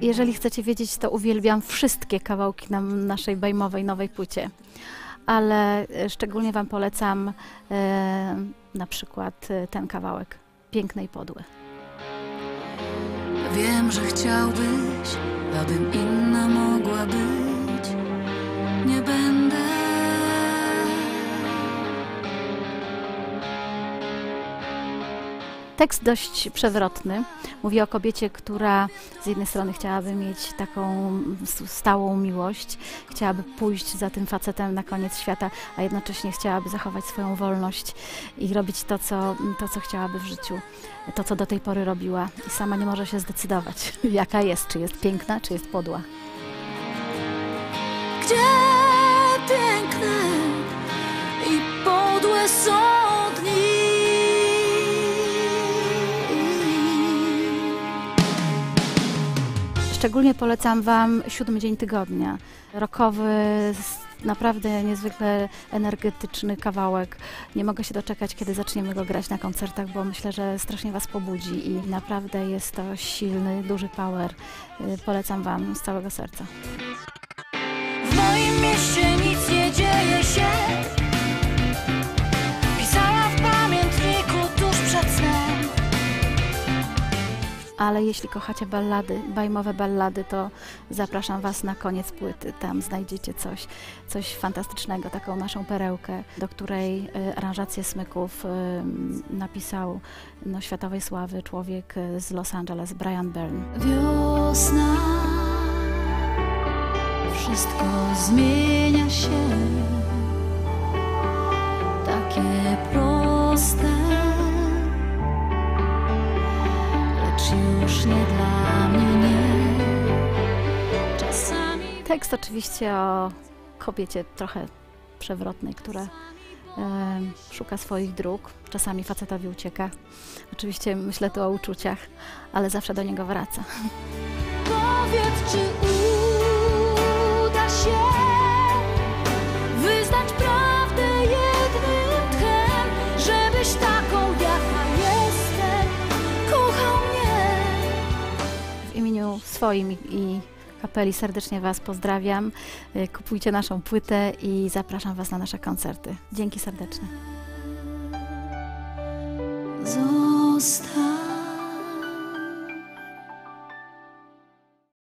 jeżeli chcecie wiedzieć, to uwielbiam wszystkie kawałki na naszej bajmowej nowej płycie. Ale e, szczególnie Wam polecam e, na przykład e, ten kawałek Piękne i podłe. Wiem, że chciałbyś, abym inna mogła być. Tekst dość przewrotny. Mówi o kobiecie, która z jednej strony chciałaby mieć taką stałą miłość, chciałaby pójść za tym facetem na koniec świata, a jednocześnie chciałaby zachować swoją wolność i robić to, co, to, co chciałaby w życiu, to, co do tej pory robiła. I sama nie może się zdecydować, jaka jest, czy jest piękna, czy jest podła. Gdzie Szczególnie polecam Wam siódmy dzień tygodnia. Rokowy, naprawdę niezwykle energetyczny kawałek. Nie mogę się doczekać, kiedy zaczniemy go grać na koncertach, bo myślę, że strasznie Was pobudzi i naprawdę jest to silny, duży power. Y, Polecam Wam z całego serca. W moim mieście Ale jeśli kochacie ballady, bajmowe ballady, to zapraszam Was na koniec płyty. Tam znajdziecie coś, coś fantastycznego, taką naszą perełkę, do której y, aranżację smyków y, napisał no, światowej sławy człowiek y, z Los Angeles, Brian Byrne. Wiosna, wszystko zmienia się. Już nie dla mnie nie. Czasami Tekst oczywiście o kobiecie trochę przewrotnej, która e, szuka swoich dróg. Czasami facetowi ucieka. Oczywiście myślę tu o uczuciach, ale zawsze do niego wraca. Powiedz, czy imieniu swoim i kapeli serdecznie Was pozdrawiam. E, Kupujcie naszą płytę i zapraszam Was na nasze koncerty. Dzięki serdeczne. Zostań.